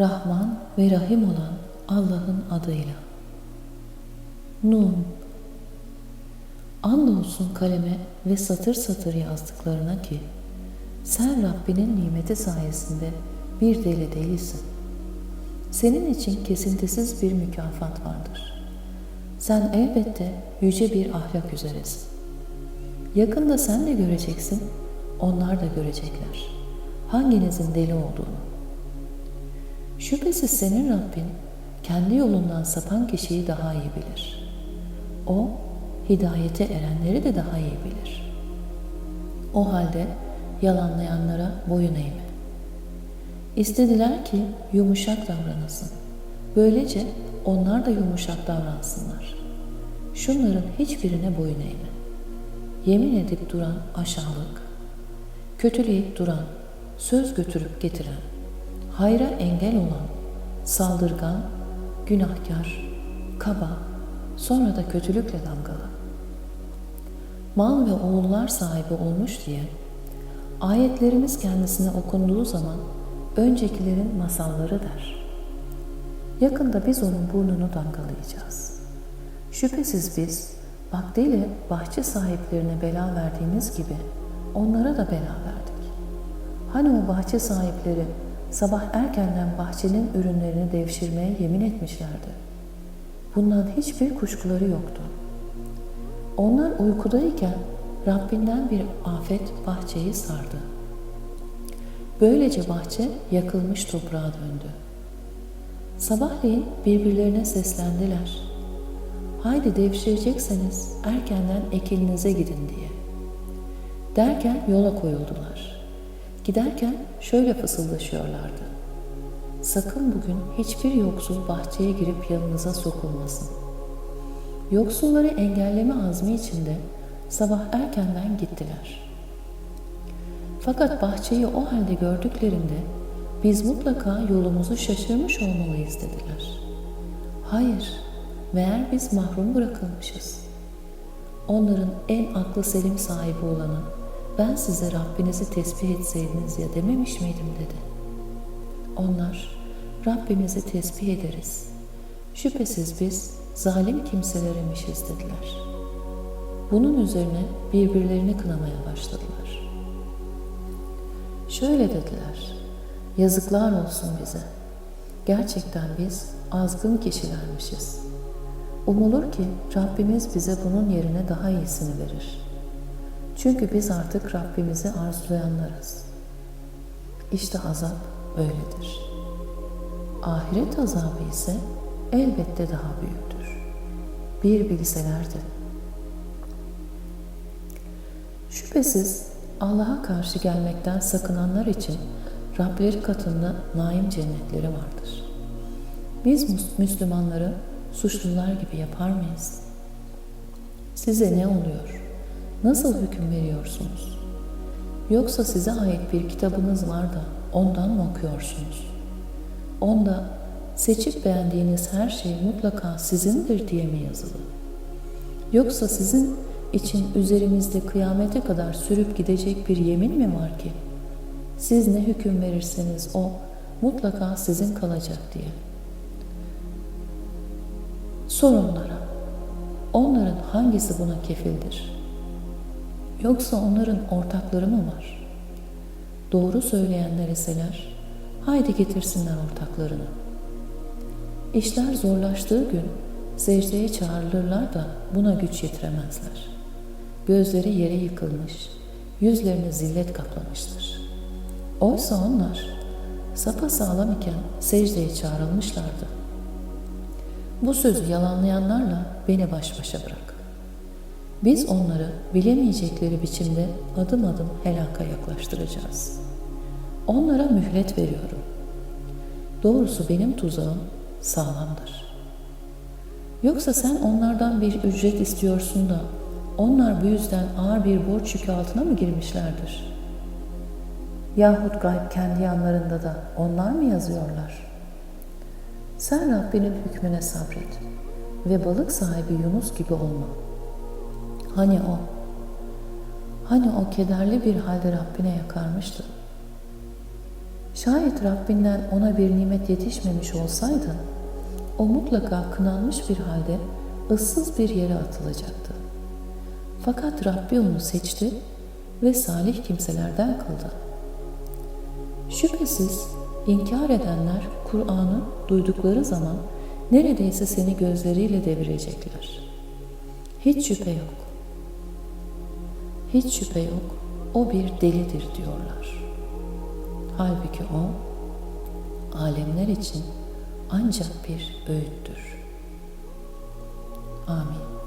Rahman ve Rahim olan Allah'ın adıyla. Nun Andolsun kaleme ve satır satır yazdıklarına ki sen Rabbinin nimeti sayesinde bir deli değilsin. Senin için kesintisiz bir mükafat vardır. Sen elbette yüce bir ahlak üzeresin. Yakında sen de göreceksin, onlar da görecekler. Hanginizin deli olduğunu. Şüphesiz senin Rabbin kendi yolundan sapan kişiyi daha iyi bilir. O, hidayete erenleri de daha iyi bilir. O halde yalanlayanlara boyun eğme. İstediler ki yumuşak davranasın. Böylece onlar da yumuşak davransınlar. Şunların hiçbirine boyun eğme. Yemin edip duran aşağılık, kötüleyip duran, söz götürüp getiren, hayra engel olan, saldırgan, günahkar, kaba, sonra da kötülükle damgalı. Mal ve oğullar sahibi olmuş diye ayetlerimiz kendisine okunduğu zaman öncekilerin masalları der. Yakında biz onun burnunu damgalayacağız. Şüphesiz biz vaktiyle bahçe sahiplerine bela verdiğimiz gibi onlara da bela verdik. Hani o bahçe sahipleri sabah erkenden bahçenin ürünlerini devşirmeye yemin etmişlerdi. Bundan hiçbir kuşkuları yoktu. Onlar uykudayken Rabbinden bir afet bahçeyi sardı. Böylece bahçe yakılmış toprağa döndü. Sabahleyin birbirlerine seslendiler. Haydi devşirecekseniz erkenden ekilinize gidin diye. Derken yola koyuldular. Giderken şöyle fısıldaşıyorlardı. Sakın bugün hiçbir yoksul bahçeye girip yanınıza sokulmasın. Yoksulları engelleme azmi içinde sabah erkenden gittiler. Fakat bahçeyi o halde gördüklerinde biz mutlaka yolumuzu şaşırmış olmalıyız dediler. Hayır, meğer biz mahrum bırakılmışız. Onların en aklı selim sahibi olanı ben size Rabbinizi tesbih etseydiniz ya dememiş miydim dedi. Onlar Rabbimizi tesbih ederiz. Şüphesiz biz zalim kimselerimişiz dediler. Bunun üzerine birbirlerini kınamaya başladılar. Şöyle dediler, yazıklar olsun bize. Gerçekten biz azgın kişilermişiz. Umulur ki Rabbimiz bize bunun yerine daha iyisini verir. Çünkü biz artık Rabbimizi arzulayanlarız. İşte azap öyledir. Ahiret azabı ise elbette daha büyüktür. Bir bilselerdi. Şüphesiz Allah'a karşı gelmekten sakınanlar için Rableri katında naim cennetleri vardır. Biz Müslümanları suçlular gibi yapar mıyız? Size ne oluyor? Nasıl hüküm veriyorsunuz? Yoksa size ait bir kitabınız var da ondan mı okuyorsunuz? Onda seçip beğendiğiniz her şey mutlaka sizindir diye mi yazılı? Yoksa sizin için üzerimizde kıyamete kadar sürüp gidecek bir yemin mi var ki? Siz ne hüküm verirseniz o mutlaka sizin kalacak diye. Sor onlara. Onların hangisi buna kefildir? Yoksa onların ortakları mı var? Doğru söyleyenler iseler, haydi getirsinler ortaklarını. İşler zorlaştığı gün secdeye çağrılırlar da buna güç yetiremezler. Gözleri yere yıkılmış, yüzlerini zillet kaplamıştır. Oysa onlar sapa sağlam iken secdeye çağrılmışlardı. Bu sözü yalanlayanlarla beni baş başa bırak. Biz onları bilemeyecekleri biçimde adım adım helaka yaklaştıracağız. Onlara mühlet veriyorum. Doğrusu benim tuzağım sağlamdır. Yoksa sen onlardan bir ücret istiyorsun da onlar bu yüzden ağır bir borç yükü altına mı girmişlerdir? Yahut gayb kendi yanlarında da onlar mı yazıyorlar? Sen Rabbinin hükmüne sabret ve balık sahibi Yunus gibi olma. Hani o, hani o kederli bir halde Rabbine yakarmıştı. Şayet Rabbinden ona bir nimet yetişmemiş olsaydı, o mutlaka kınanmış bir halde ıssız bir yere atılacaktı. Fakat Rabbi onu seçti ve salih kimselerden kıldı. Şüphesiz inkar edenler Kur'an'ı duydukları zaman neredeyse seni gözleriyle devirecekler. Hiç şüphe yok. Hiç şüphe yok. O bir delidir diyorlar. Halbuki o alemler için ancak bir öğüttür. Amin.